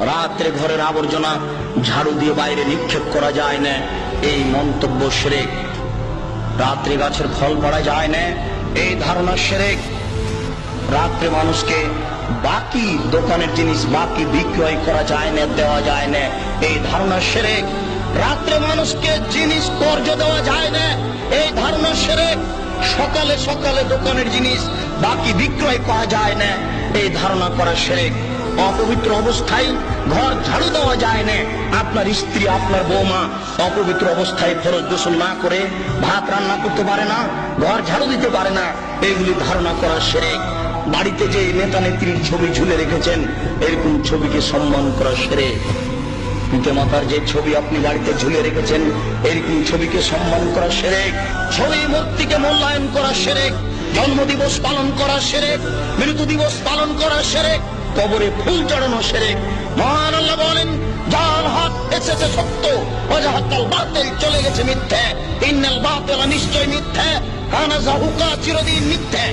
রাত্রে ঘরের আবর্জনা ঝাড়ু দিয়ে বাইরে নিক্ষেপ করা যায় না। এই মন্তব্য সেরেক। রাত্রে গাছের ফল পড়া যায় না। এই ধারণা সেরেক। রাত্রে মানুষকে বাকি দোকানের জিনিস বাকি বিক্রয় করা যায় না, দেওয়া যায় না। এই ধারণা সেরেক। রাত্রে মানুষকে জিনিস কর্জ দেওয়া যায় না। এই ধারণা সেরেক। সকালে সকালে দোকানের জিনিস বাকি বিক্রয় করা যায় না। এই ধারণা করা সেরেক। অপবিত্র অবস্থায় ঘর ঝাড়ু দেওয়া যায় না। আপনার স্ত্রী, আপনার বৌমা অপবিত্র অবস্থায় ফরজ গোসল না করে ভাত রান্না করতে পারে না, ঘর ঝাড়ু দিতে পারে না। এগুলি ধারণা করা সেরেক। বাড়িতে যে নেতা নেত্রীর ছবি ঝুলে রেখেছেন, এরকম ছবিকে সম্মান করা সেরে পিতা মাতার যে ছবি আপনি বাড়িতে ঝুলে রেখেছেন, এরকম ছবিকে সম্মান করা সেরে ছবি মূর্তিকে মূল্যায়ন করা সেরে জন্মদিবস পালন করা সেরে মৃত্যু দিবস পালন করা সেরে কবরে ফুল চড়ানো সেরে। মহান আল্লাহ বলেন যার হাত এসেছে সত্য অজাহাতাল বাতিল, চলে গেছে মিথ্যে। ইন্নাল বাতিল নিশ্চয় মিথ্যে, কানা জাহুকা চিরদিন মিথ্যে।